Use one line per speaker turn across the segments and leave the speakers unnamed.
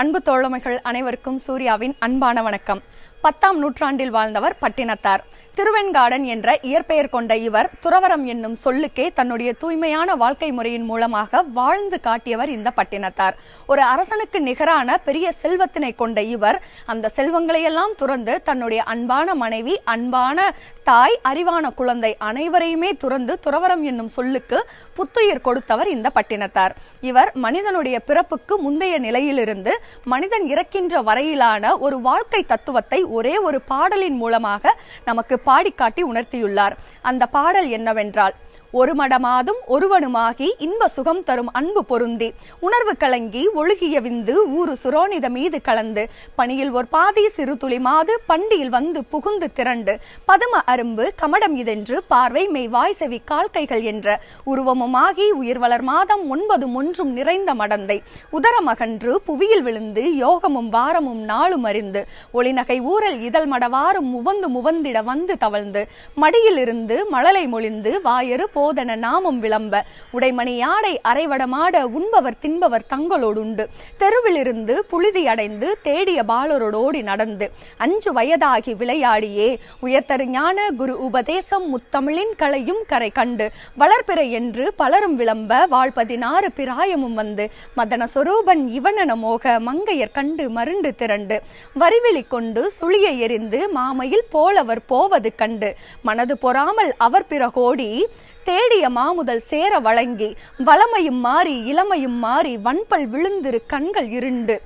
அன்பு தோழமைகள் அனைவருக்கும் சூர்யாவின் அன்பான வணக்கம். பத்தாம் நூற்றாண்டில் வாழ்ந்தவர் பட்டினத்தார். திருவெண்காடன் என்ற இயற்பெயர் கொண்ட இவர் துறவரம் என்னும் சொல்லுக்கே தன்னுடைய தூய்மையான வாழ்க்கை முறையின் மூலமாக வாழ்ந்து காட்டியவர் இந்த பட்டினத்தார். ஒரு அரசனுக்கு நிகரான பெரிய செல்வத்தினை கொண்ட இவர் அந்த செல்வங்களையெல்லாம் துறந்து தன்னுடைய அன்பான மனைவி அன்பான தாய் அறிவான குழந்தை அனைவரையுமே துறந்து துறவரம் என்னும் சொல்லுக்கு புத்துயிர் கொடுத்தவர் இந்த பட்டினத்தார். இவர் மனிதனுடைய பிறப்புக்கு முந்தைய நிலையிலிருந்து மனிதன் இறக்கின்ற வரையிலான ஒரு வாழ்க்கை தத்துவத்தை ஒரே ஒரு பாடலின் மூலமாக நமக்கு பாடிக்காட்டி உணர்த்தியுள்ளார். அந்த பாடல் என்னவென்றால் ஒரு மடமாதும் ஒருவனுமாகி இன்ப சுகம் தரும் அன்பு பொருந்தி. உணர்வு கலங்கி ஒழுகிய விந்து ஊரு சுரோனித மீது கலந்து. பணியில் ஒரு பாதி சிறு துளி மாது பண்டியில் வந்து புகுந்து திரண்டு. பதும அரும்பு கமடம் இதென்று பார்வை மெய் வாய் செவி கால்கைகள் என்ற. உருவமுமாகி உயிர் வளர் மாதம் ஒன்பதும் ஒன்றும் நிறைந்த மடந்தை. உதரமகன்று புவியில் விழுந்து யோகமும் வாரமும் நாளும் அறிந்து. ஒளிநகை ஊரல் இதழ் மடவாரும் முவந்து முவந்திட வந்து தவழ்ந்து. மடியில் இருந்து மழலை மொழிந்து வாயரு போதன நாமம் விளம்ப. உடைமணி யாடை அரைவடமாட உண்பவர் தின்பவர் தங்களோடுண்டு. தெருவிலிருந்து புழுதி அடைந்து தேடிய பாலரோடோடி நடந்து. அஞ்சு வயதாகி விளையாடியே. உயர்த்தரு ஞான குரு உபதேசம் முத்தமிழின் கலையும் கரை கண்டு. வளர்பிறை என்று பலரும் விளம்ப வாழ்பதினாறு பிராயமும் வந்து. மதன சொரூபன் இவனன மோக மங்கையர் கண்டு மருண்டு திரண்டு. வரிவெளி கொண்டு சுழிய எரிந்து மாமையில் போலவர் போவது கண்டு. மனது பொறாமல் அவர் பிறகோடி தேடிய மாமுதல் சேர வழங்கி வளமையும் மாறி இளமையும் மாறி வன்பல் விழுந்திரு கண்கள் இருண்டு.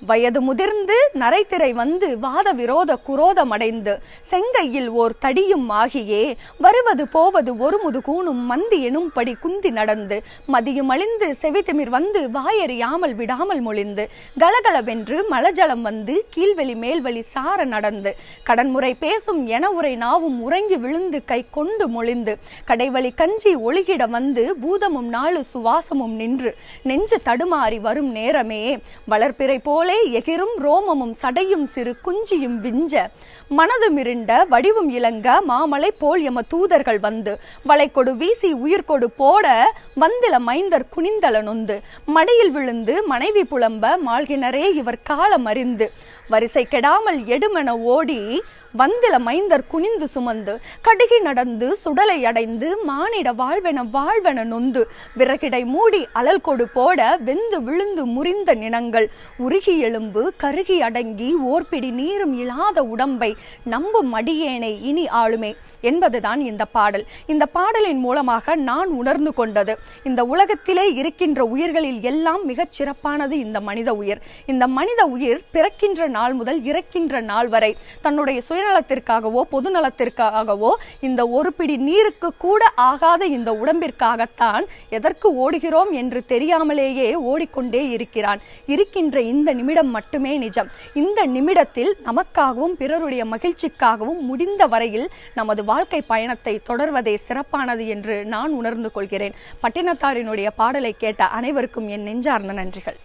வயது முதிர்ந்து நரைத்திரை வந்து வாத விரோத குரோதம் அடைந்து செங்கையில் ஓர் தடியும் ஆகியே. வருவது போவது ஒரு முதுகூணும் மந்தி எனும்படி குந்தி நடந்து. மதியும் அழிந்து செவித்திமிர் வந்து வாயறியாமல் விடாமல் மொழிந்து. கலகலவென்று மலஜலம் வந்து கீழ்வெளி மேல்வெளி சார நடந்து. கடன்முறை பேசும் என உரை நாவும் உறங்கி விழுந்து கை கொண்டு மொழிந்து. கடைவழி கஞ்சி ஒழுகிட வந்து பூதமும் நாளு சுவாசமும் நின்று. நெஞ்சு தடுமாறி வரும் நேரமே. வளர்ப்பிறை போலே எகிரும் ரோமமும் சடையும் சிறு குஞ்சியும் விஞ்ச. மனது மிருண்ட வடிவும் இளங்க மாமலை போல் எம தூதர்கள் வந்து. வளைக்கொடு வீசி உயிர்கொடு போட வந்தில மைந்தர் குனிந்தல நொந்து. மடியில் விழுந்து மனைவி புலம்ப மாழ்கினரே இவர் காலம் அறிந்து வரிசை கெடாமல் எடுமென ஓடி வந்தில மைந்தர் குனிந்து சுமந்து கடுகி நடந்து சுடலை அடைந்து மானிட வாழ்வென வாழ்வென நொந்து விறகிடை மூடி அலல் கொடு போட வெந்து விழுந்து முறிந்த நினங்கள் உருகி எலும்பு கருகி அடங்கி ஓர்பிடி நீரும் இல்லாத உடம்பை நம்பும் மடியேனை இனி ஆளுமே. என்பதுதான் இந்த பாடல். இந்த பாடலின் மூலமாக நான் உணர்ந்து கொண்டது. இந்த உலகத்திலே இருக்கின்ற உயிர்களில் எல்லாம் மிகச் சிறப்பானது இந்த மனித உயிர். இந்த மனித உயிர் பிறக்கின்ற நாள் முதல் இறக்கின்ற நாள் வரை தன்னுடைய சுயநலத்திற்காகவோ பொது நலத்திற்காகவோ இந்த ஒரு பிடி நீருக்கு கூட ஆகாத இந்த உடம்பிற்காகத்தான் எதற்கு ஓடுகிறோம் என்று தெரியாமலேயே ஓடிக்கொண்டே இருக்கிறான். இருக்கின்ற இந்த நிமிடம் மட்டுமே நிஜம். இந்த நிமிடத்தில் நமக்காகவும் பிறருடைய மகிழ்ச்சிக்காகவும் முடிந்த வரையில் நமது வாழ்க்கை பயணத்தை தொடர்வதே சிறப்பானது என்று நான் உணர்ந்து கொள்கிறேன். பட்டினத்தாரினுடைய பாடலை கேட்ட அனைவருக்கும் என் நெஞ்சார்ந்த நன்றிகள்.